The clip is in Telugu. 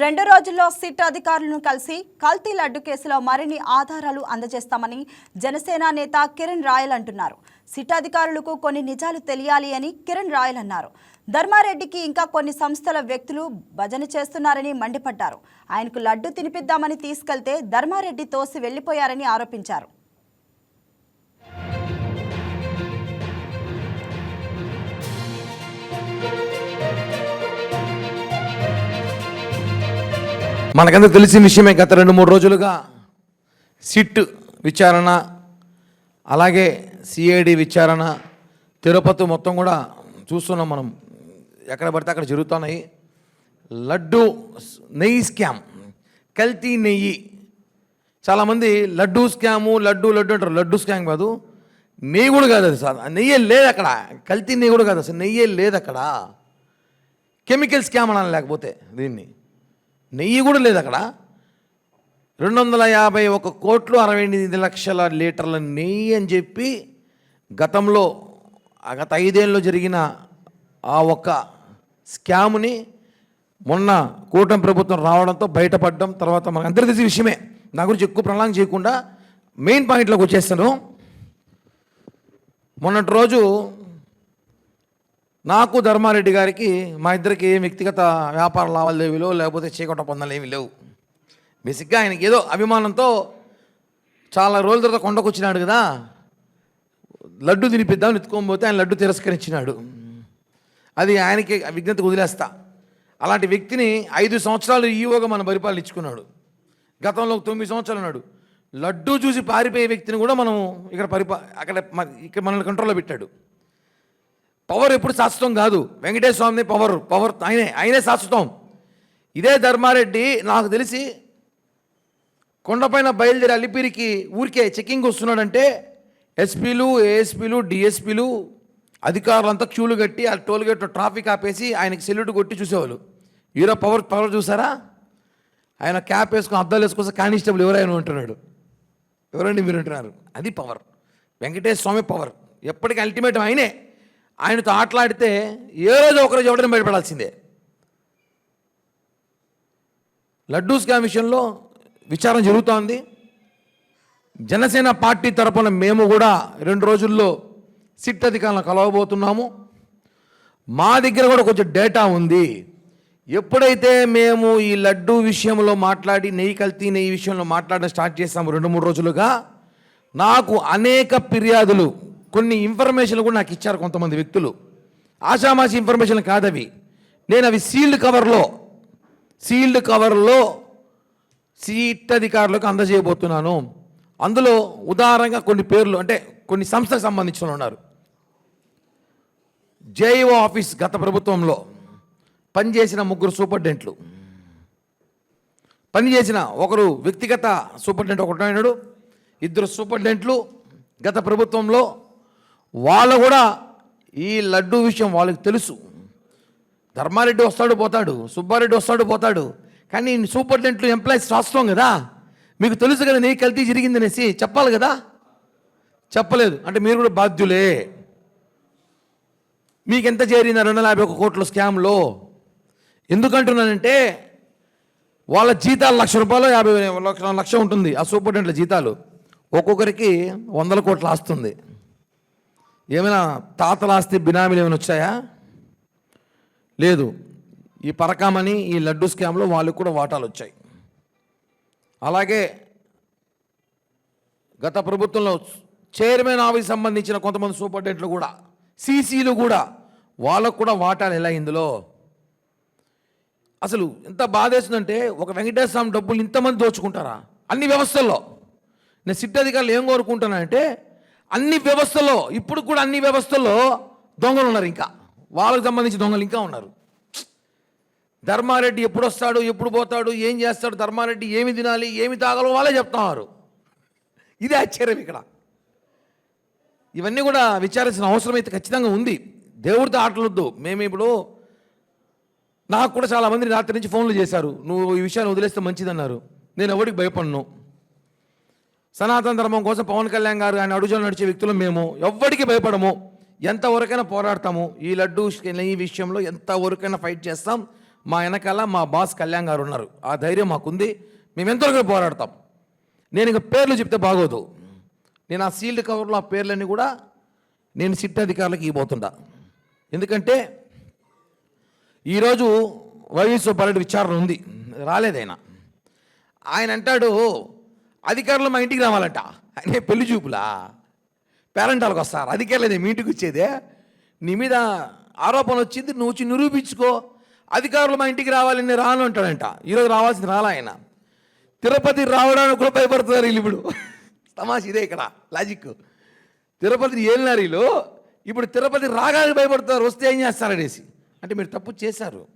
రెండు రోజుల్లో సిట్ అధికారులను కలిసి కల్తీ లడ్డు కేసులో మరిన్ని ఆధారాలు అందజేస్తామని జనసేన నేత కిరణ్ రాయల్ అంటున్నారు. సిట్ అధికారులకు కొన్ని నిజాలు తెలియాలి అని కిరణ్ రాయల్ అన్నారు. ధర్మారెడ్డికి ఇంకా కొన్ని సంస్థల వ్యక్తులు భజన చేస్తున్నారని మండిపడ్డారు. ఆయనకు లడ్డు తినిపిద్దామని తీసుకెళ్తే ధర్మారెడ్డి తోసి వెళ్ళిపోయారని ఆరోపించారు. మనకంతా తెలిసిన విషయమే గత రెండు మూడు రోజులుగా సిట్ విచారణ అలాగే సిఐడి విచారణ తిరుపతి మొత్తం కూడా చూస్తున్నాం మనం. ఎక్కడ పడితే అక్కడ జరుగుతున్నాయి. లడ్డు నెయ్యి స్కామ్ కల్తీ నెయ్యి. చాలామంది లడ్డు స్కాము లడ్డు లడ్డు అంటారు. లడ్డు స్కామ్ కాదు నెయ్యి కూడా కాదు అది సార్. నెయ్యే లేదు అక్కడ. కల్తీ నెయ్యి కూడా కాదు అసలు. నెయ్యే లేదు అక్కడ. కెమికల్ స్కామ్ అనాలి లేకపోతే దీన్ని. నెయ్యి కూడా లేదు అక్కడ. రెండు వందల యాభై ఒక కోట్లు అరవై ఎనిమిది లక్షల లీటర్ల నెయ్యి అని చెప్పి గతంలో గత ఐదేళ్ళలో జరిగిన ఆ ఒక్క స్కామ్ని మొన్న కూటమి ప్రభుత్వం రావడంతో బయటపడడం తర్వాత మనకు అందరికీ తెలిసి విషయమే. నా గురించి ఎక్కువ ప్రణాళిక చేయకుండా మెయిన్ పాయింట్లోకి వచ్చేస్తాను. మొన్నటి రోజు నాకు ధర్మారెడ్డి గారికి మా ఇద్దరికి ఏ వ్యక్తిగత వ్యాపార లావాదేవీలో లేకపోతే చీకట పొందాలు ఏమీ లేవు. బేసిక్గా ఆయనకి ఏదో అభిమానంతో చాలా రోజుల తర్వాత కొండకొచ్చినాడు కదా. లడ్డు తినిపిద్దామని ఎత్తుకోకపోతే ఆయన లడ్డు తిరస్కరించినాడు. అది ఆయనకి విజ్ఞత వదిలేస్తా. అలాంటి వ్యక్తిని ఐదు సంవత్సరాలు ఈవోగా మన పరిపాలన ఇచ్చుకున్నాడు. గతంలో తొమ్మిది సంవత్సరాలు ఉన్నాడు. లడ్డు చూసి పారిపోయే వ్యక్తిని కూడా మనం ఇక్కడ పరిపా అక్కడ ఇక్కడ మనల్ని కంట్రోల్లో పెట్టాడు. పవర్ ఎప్పుడు శాశ్వతం కాదు. వెంకటేశ్వర స్వామిని పవర్ పవర్ ఆయనే ఆయనే శాశ్వతం. ఇదే ధర్మారెడ్డి నాకు తెలిసి కొండపైన బయలుదేరి అలిపిరికి ఊరికే చెకింగ్ వస్తున్నాడంటే ఎస్పీలు ఏఎస్పీలు డిఎస్పీలు అధికారులంతా క్యూలు కట్టి ఆ టోల్ గేట్ ట్రాఫిక్ ఆపేసి ఆయనకి సెల్యూట్ కొట్టి చూసేవాళ్ళు. ఈరో పవర్ పవర్ చూసారా? ఆయన క్యాప్ వేసుకుని అద్దాలు వేసుకొని కానిస్టేబుల్ ఎవరైనా ఉంటున్నాడు ఎవరండి మీరు అంటున్నారు? అది పవర్. వెంకటేశ్వర స్వామి పవర్. ఎప్పటికీ అల్టిమేట్ ఆయనే. ఆయనతో ఆటలాడితే ఏ రోజు ఒకరోజు ఎవడైనా బయటపడాల్సిందే. లడ్డూ స్కామ్ విషయంలో విచారణ జరుగుతోంది. జనసేన పార్టీ తరపున మేము కూడా రెండు రోజుల్లో సిట్ అధికారులను కలవబోతున్నాము. మా దగ్గర కూడా కొంచెం డేటా ఉంది. ఎప్పుడైతే మేము ఈ లడ్డూ విషయంలో మాట్లాడి నెయ్యి కల్తీ నెయ్యి విషయంలో మాట్లాడడం స్టార్ట్ చేస్తాము రెండు మూడు రోజులుగా నాకు అనేక ఫిర్యాదులు కొన్ని ఇన్ఫర్మేషన్లు కూడా నాకు ఇచ్చారు కొంతమంది వ్యక్తులు. ఆషామాషి ఇన్ఫర్మేషన్ కాదవి. నేను అవి సీల్డ్ కవర్లో సీల్డ్ కవర్లో సీట్ అధికారులకు అందజేయబోతున్నాను. అందులో ఉదాహరణగా కొన్ని పేర్లు అంటే కొన్ని సంస్థకు సంబంధించిన ఉన్నారు. జేఈఓ ఆఫీస్ గత ప్రభుత్వంలో పనిచేసిన ముగ్గురు సూపరింటెంట్లు పనిచేసిన ఒకరు వ్యక్తిగత సూపరింటెండెంట్ ఒకటి ఇద్దరు సూపరింటెండెంట్లు గత ప్రభుత్వంలో వాళ్ళు కూడా ఈ లడ్డు విషయం వాళ్ళకి తెలుసు. ధర్మారెడ్డి వస్తాడు పోతాడు. సుబ్బారెడ్డి వస్తాడు పోతాడు. కానీ సూపరింటెండెంట్లు ఎంప్లాయీస్ రాస్తాం కదా. మీకు తెలుసు కదా నీ కల్తీ జరిగిందనేసి చెప్పాలి కదా? చెప్పలేదు. అంటే మీరు కూడా బాధ్యులే. మీకు ఎంత చేరింది రెండు వందల యాభై ఒక కోట్ల స్కామ్లో? ఎందుకంటున్నానంటే వాళ్ళ జీతాలు లక్ష రూపాయలు యాభై లక్ష లక్ష ఉంటుంది ఆ సూపరింటెండెంట్ల జీతాలు. ఒక్కొక్కరికి వందల కోట్లు ఆస్తుంది. ఏమైనా తాతలాస్తి బినామీలు ఏమైనా వచ్చాయా? లేదు. ఈ పరకామని ఈ లడ్డు స్కామ్లో వాళ్ళకు కూడా వాటాలు వచ్చాయి. అలాగే గత ప్రభుత్వంలో చైర్మన్ ఆఫీస్ సంబంధించిన కొంతమంది సూపరింటెండెంట్లు కూడా సీసీలు కూడా వాళ్ళకు కూడా వాటాలు ఎలా ఇందులో? అసలు ఎంత బాధేస్తుందంటే ఒక వెంకటేశ్వర స్వామి డబ్బులు ఇంతమంది దోచుకుంటారా? అన్ని వ్యవస్థల్లో. నేను సిట్ అధికారులు ఏం కోరుకుంటానంటే అన్ని వ్యవస్థలో ఇప్పుడు కూడా అన్ని వ్యవస్థల్లో దొంగలు ఉన్నారు ఇంకా. వాళ్ళకి సంబంధించి దొంగలు ఇంకా ఉన్నారు. ధర్మారెడ్డి ఎప్పుడు వస్తాడు ఎప్పుడు పోతాడు ఏం చేస్తాడు ధర్మారెడ్డి ఏమి తినాలి ఏమి తాగాలో వాళ్ళే చెప్తున్నారు. ఇది ఆశ్చర్యం ఇక్కడ. ఇవన్నీ కూడా విచారించిన అవసరం అయితే ఖచ్చితంగా ఉంది. దేవుడితో ఆటలొద్దు. మేము ఇప్పుడు నాకు కూడా చాలామంది రాత్రి నుంచి ఫోన్లు చేశారు. నువ్వు ఈ విషయాన్ని వదిలేస్తే మంచిదన్నారు. నేను ఎవరికి భయపడను. సనాతన ధర్మం కోసం పవన్ కళ్యాణ్ గారు ఆయన అడుగులో నడిచే వ్యక్తులు మేము. ఎవ్వడికి భయపడము. ఎంతవరకైనా పోరాడతాము. ఈ లడ్డు ఈ విషయంలో ఎంతవరకైనా ఫైట్ చేస్తాం. మా వెనకాల మా బాస్ కళ్యాణ్ గారు ఉన్నారు. ఆ ధైర్యం మాకుంది. మేము ఎంతవరకు పోరాడతాం? నేను ఇక పేర్లు చెప్తే బాగోదు. నేను ఆ సీల్డ్ కవర్లో ఆ పేర్లన్నీ కూడా నేను సిట్ అధికారులకు ఇవ్వబోతుండా. ఎందుకంటే ఈరోజు వైవి సుబ్బారెడ్డి విచారణ ఉంది. రాలేదైనా. ఆయన అంటాడు అధికారులు మా ఇంటికి రావాలంట. అనే పెళ్ళి చూపులా? పేరెంటాలకు వస్తారు అధికారులు మీ ఇంటికి వచ్చేదే. నీ మీద ఆరోపణ వచ్చింది నువ్వు వచ్చి నిరూపించుకో. అధికారులు మా ఇంటికి రావాలని రాను అంటాడంట. ఈరోజు రావాల్సింది రాలా ఆయన. తిరుపతి రావడానికి కూడా భయపడుతున్నారు వీళ్ళు ఇప్పుడు. తమాష ఇదే ఇక్కడ లాజిక్. తిరుపతిని ఏలినారు వీళ్ళు ఇప్పుడు తిరుపతి రాగానికి భయపడుతున్నారు వస్తే ఏం చేస్తారనేసి. అంటే మీరు తప్పు చేశారు.